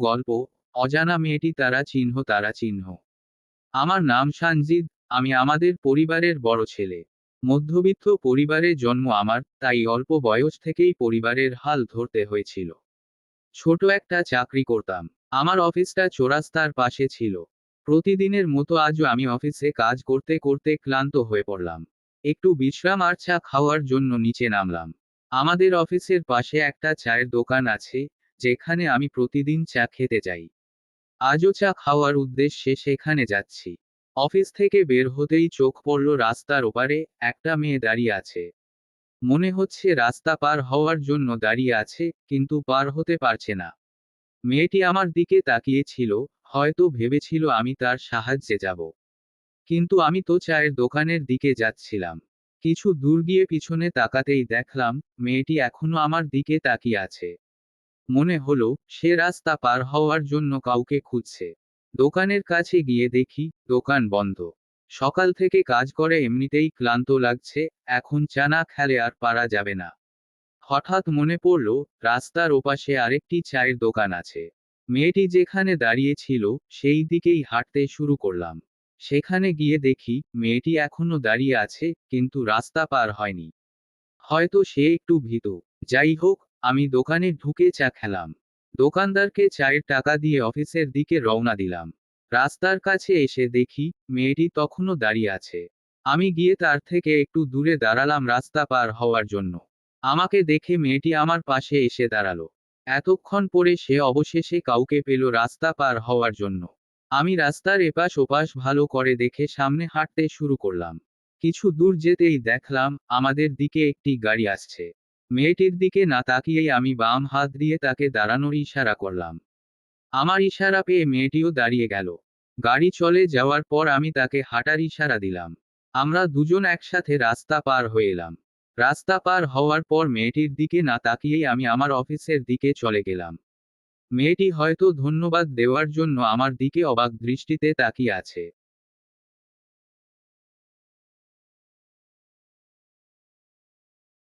গল্প, অজানা মেয়েটি তারা চিহ্ন তারা চিহ্ন। আমার নাম সানজিদ, আমি আমাদের পরিবারের বড় ছেলে। মধ্যবিত্ত পরিবারে জন্ম আমার, তাই অল্প বয়স থেকেই পরিবারের হাল ধরতে হয়েছিল। ছোট একটা চাকরি করতাম। আমার অফিসটা চোরাস্তার পাশে ছিল। প্রতিদিনের মতো আজও আমি অফিসে কাজ করতে করতে ক্লান্ত হয়ে পড়লাম। একটু বিশ্রাম আর চা খাওয়ার জন্য নিচে নামলাম। আমাদের অফিসের পাশে একটা চায়ের দোকান আছে যেখানে আমি প্রতিদিন চা খেতে যাই। আজও চা খাওয়ার উদ্দেশ্যে সেখানে যাচ্ছি। অফিস থেকে বের হতেই চোখ পড়ল রাস্তার ওপারে একটা মেয়ে দাঁড়িয়ে আছে। মনে হচ্ছে রাস্তা পার হওয়ার জন্য দাঁড়িয়ে আছে, কিন্তু পার হতে পারছে না। মেয়েটি আমার দিকে তাকিয়েছিল, হয়তো ভেবেছিল আমি তার সাহায্যে যাব। কিন্তু আমি তো চায়ের দোকানের দিকে যাচ্ছিলাম। কিছু দূর গিয়ে পিছনে তাকাতেই দেখলাম, মেয়েটি এখনও আমার দিকে তাকিয়ে আছে। মনে হলো, সে রাস্তা পার হওয়ার জন্য কাউকে খুঁজছে। দোকানের কাছে গিয়ে দেখি, দোকান বন্ধ। সকাল থেকে কাজ করে এমনিতেই ক্লান্ত লাগছে, এখন চা না খেলে আর পারা যাবে না। হঠাৎ মনে পড়ল, রাস্তার ওপাশে আরেকটি চায়ের দোকান আছে। মেয়েটি যেখানে দাঁড়িয়ে ছিল, সেই দিকেই হাঁটতে শুরু করলাম। সেখানে গিয়ে দেখি, মেয়েটি এখনও দাঁড়িয়ে আছে, কিন্তু রাস্তা পার হয়নি। হয়তো সে একটু ভীত। যাই হোক আমি দোকানে ঢুকে চা খেলাম। দোকানদারকে চায়ের টাকা দিয়ে অফিসের দিকে রওনা দিলাম। রাস্তার কাছে এসে দেখি, মেয়েটি তখনও দাঁড়িয়ে আছে। আমি গিয়ে তার থেকে একটু দূরে দাঁড়ালাম রাস্তা পার হওয়ার জন্য। আমাকে দেখে মেয়েটি আমার পাশে এসে দাঁড়াল। এতক্ষণ পরে সে অবশেষে কাউকে পেল রাস্তা পার হওয়ার জন্য। আমি রাস্তার এপাশ ওপাশ ভালো করে দেখে সামনে হাঁটতে শুরু করলাম। কিছু দূর যেতেই দেখলাম, আমাদের দিকে একটি গাড়ি আসছে। মেয়েটির দিকে না তাকিয়েই আমি বাম হাত দিয়ে তাকে দাঁড়ানোর ইশারা করলাম। আমার ইশারা পেয়ে মেয়েটিও দাঁড়িয়ে গেল। গাড়ি চলে যাওয়ার পর আমি তাকে হাঁটার ইশারা দিলাম। আমরা দুজন একসাথে রাস্তা পার হয়ে এলাম। রাস্তা পার হওয়ার পর মেয়েটির দিকে না তাকিয়েই আমি আমার অফিসের দিকে চলে গেলাম। মেয়েটি হয়তো ধন্যবাদ দেওয়ার জন্য আমার দিকে অবাক দৃষ্টিতে তাকিয়ে আছে।